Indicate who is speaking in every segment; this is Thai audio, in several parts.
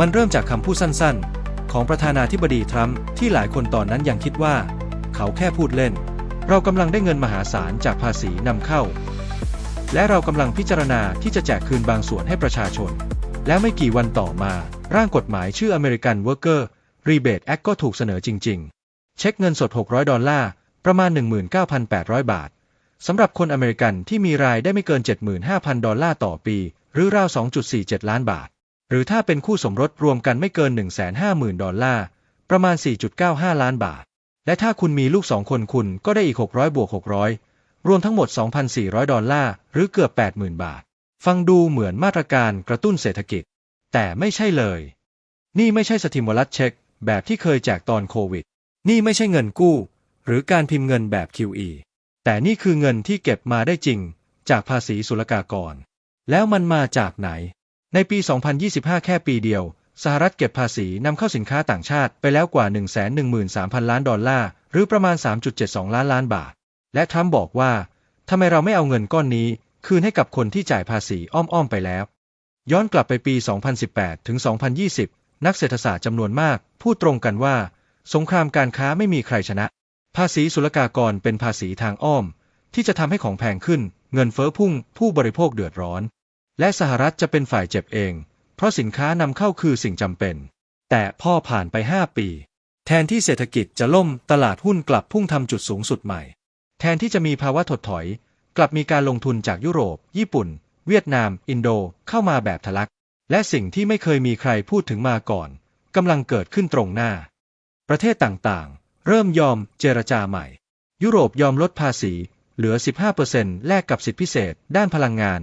Speaker 1: มันเริ่มจากคำพูดสั้นๆ ของประธานาธิบดีทรัมป์ที่หลายคนตอนนั้นยังคิดว่า เขาแค่พูดเล่น เรากำลังได้เงินมหาศาลจากภาษีนำเข้า และเรากำลังพิจารณาที่จะแจกคืนบางส่วนให้ประชาชน แล้วไม่กี่วันต่อมา ร่างกฎหมายชื่อ American Worker Rebate Act ก็ถูกเสนอจริง ๆ เช็คเงินสด 600 ดอลลาร์ประมาณ 19,800 บาทสำหรับคนอเมริกันที่มีรายได้ไม่เกิน 75,000 ดอลลาร์ต่อปี หรือราว 2.47 ล้านบาท หรือถ้าเป็นคู่สมรสรวมกันไม่เกิน 150,000 ดอลลาร์ ประมาณ 4.95 ล้านบาท และถ้าคุณมีลูกสองคนคุณก็ได้อีก 600 บวก 600 รวมทั้งหมด 2,400 ดอลลาร์ หรือเกือบ 80,000 บาท ฟังดูเหมือนมาตรการกระตุ้นเศรษฐกิจ แต่ไม่ใช่เลย นี่ไม่ใช่สติม u ลัสเช็ค แบบที่เคยแจกตอนโควิด นี่ไม่ใช่เงินกู้ หรือการพิมพ์เงินแบบ QE แต่นี่คือเงินที่เก็บมาได้จริง จากภาษีศุลกากร แล้วมันมาจากไหน ในปี 2025 แค่ปีเดียว สหรัฐเก็บภาษีนำเข้าสินค้าต่างชาติไปแล้วกว่า 113,000 ล้านดอลลาร์ หรือประมาณ 3.72 ล้านล้านบาท และทรัมป์บอกว่าทำไมเราไม่เอาเงินก้อนนี้ คืนให้กับคนที่จ่ายภาษีอ้อมๆไปแล้ว ย้อนกลับไปปี 2018 ถึง 2020 นักเศรษฐศาสตร์จำนวนมากพูดตรงกันว่า สงครามการค้าไม่มีใครชนะ ภาษีศุลกากรเป็นภาษีทางอ้อม ที่จะทำให้ของแพงขึ้น เงินเฟ้อพุ่ง ผู้บริโภคเดือดร้อน และสหรัฐจะเป็นฝ่ายเจ็บเอง เพราะสินค้านำเข้าคือสิ่งจำเป็น แต่พ่อผ่านไป 5 ปี แทนที่เศรษฐกิจจะล่มตลาดหุ้นกลับพุ่งทำจุดสูงสุดใหม่ แทนที่จะมีภาวะถดถอย กลับมีการลงทุนจากยุโรป ญี่ปุ่น เวียดนาม อินโดเข้ามาแบบทะลัก และสิ่งที่ไม่เคยมีใครพูดถึงมาก่อนกำลังเกิดขึ้นตรงหน้า ประเทศต่างๆ เริ่มยอมเจรจาใหม่ ยุโรปยอมลดภาษี เหลือ 15%แลกกับสิทธิพิเศษ ด้านพลังงาน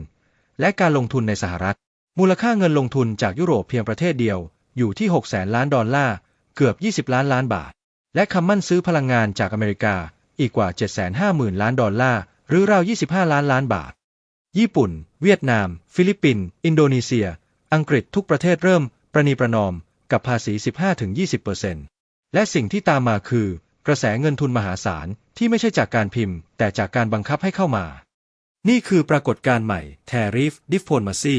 Speaker 1: และการลงทุนในสหรัฐ มูลค่าเงินลงทุนจากยุโรปเพียงประเทศเดียว อยู่ที่6แสนล้านดอลลาร์ เกือบ 20 ล้านล้านบาท และคำมั่นซื้อพลังงานจากอเมริกาอีกกว่า 750,000 ล้านดอลลาร์ หรือราว 25 ล้านล้านบาท ญี่ปุ่น เวียดนาม ฟิลิปปินส์ อินโดนีเซีย อังกฤษทุกประเทศเริ่ม ประนีประนอม กับภาษี 15-20%และสิ่งที่ตามมาคือกระแสเงินทุนมหาศาลที่ไม่ใช่จากการพิมพ์ แต่จากการบังคับให้เข้ามา นี่คือปรากฏการณ์ใหม่ Tariff Diplomacy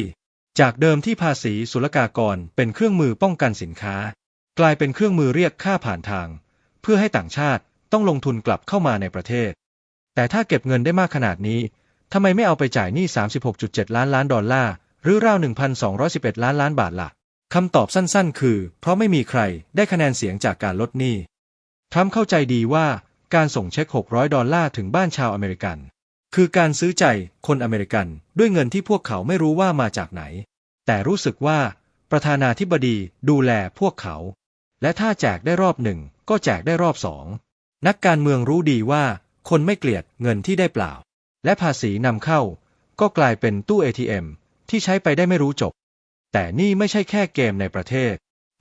Speaker 1: จากเดิมที่ภาษีศุลกากรเป็นเครื่องมือป้องกันสินค้า กลายเป็นเครื่องมือเรียกค่าผ่านทาง เพื่อให้ต่างชาติต้องลงทุนกลับเข้ามาในประเทศ แต่ถ้าเก็บเงินได้มากขนาดนี้ทำไมไม่เอาไปจ่ายหนี้ 36.7 ล้านล้านดอลลาร์ หรือราว 1,211 ล้านล้านบาทล่ะคำตอบสั้นๆ คือ เพราะไม่มีใครได้คะแนนเสียงจากการลดหนี้ทรัมป์เข้าใจดีว่าการส่งเช็ค 600 ดอลลาร์ถึงบ้านชาวอเมริกัน คือการซื้อใจคนอเมริกันด้วยเงินที่พวกเขาไม่รู้ว่ามาจากไหน แต่รู้สึกว่าประธานาธิบดีดูแลพวกเขา และถ้าแจกได้รอบหนึ่งก็แจกได้รอบสอง นักการเมืองรู้ดีว่าคนไม่เกลียดเงินที่ได้เปล่า และภาษีนำเข้า ก็กลายเป็นตู้ ATM ที่ใช้ไปได้ไม่รู้จบ แต่นี่ไม่ใช่แค่เกมในประเทศ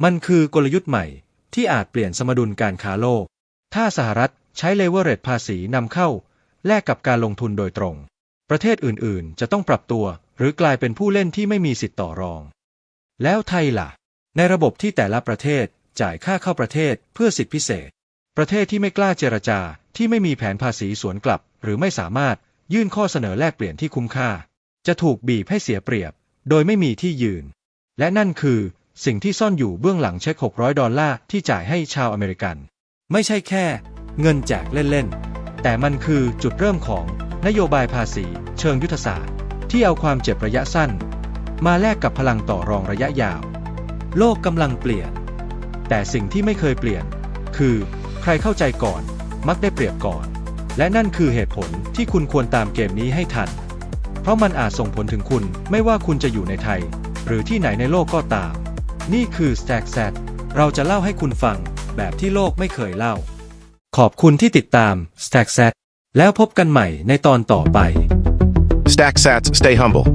Speaker 1: มันคือกลยุทธ์ใหม่ที่อาจเปลี่ยนสมดุลการค้าโลก ถ้าสหรัฐใช้เลเวอเรตภาษีนำเข้า แลกกับการลงทุนโดยตรง ประเทศอื่นๆ จะต้องปรับตัว หรือกลายเป็นผู้เล่นที่ไม่มีสิทธิ์ต่อรอง แล้วไทยล่ะ ในระบบที่แต่ละประเทศจ่ายค่าเข้าประเทศเพื่อสิทธิพิเศษ ประเทศที่ไม่กล้าเจรจาที่ไม่มีแผนภาษีสวนกลับ หรือไม่สามารถยื่นข้อเสนอแลกเปลี่ยนที่คุ้มค่า จะถูกบีบให้เสียเปรียบ โดยไม่มีที่ยืน และนั่นคือสิ่งที่ซ่อนอยู่เบื้องหลังเช็ค 600 ดอลลาร์ที่จ่ายให้ชาวอเมริกัน ไม่ใช่แค่ เงินแจกเล่น ๆ แต่มันคือจุดเริ่มของนโยบายภาษี เชิงยุทธศาสตร์ ที่เอาความเจ็บระยะสั้น มาแลกกับพลังต่อรองระยะยาว โลกกำลังเปลี่ยน แต่สิ่งที่ไม่เคยเปลี่ยน คือใครเข้าใจก่อนมักได้เปรียบก่อน และนั่นคือเหตุผลที่คุณควรตามเกมนี้ให้ทัน เพราะมันอาจส่งผลถึงคุณไม่ว่าคุณจะอยู่ในไทย หรือที่ไหนในโลกก็ตาม นี่คือ Stack s a t เราจะเล่าให้คุณฟังแบบที่โลกไม่เคยเล่า ขอบคุณที่ติดตาม Stack s a t แล้วพบกันใหม่ในตอนต่อไป
Speaker 2: Stack sats, stay humble.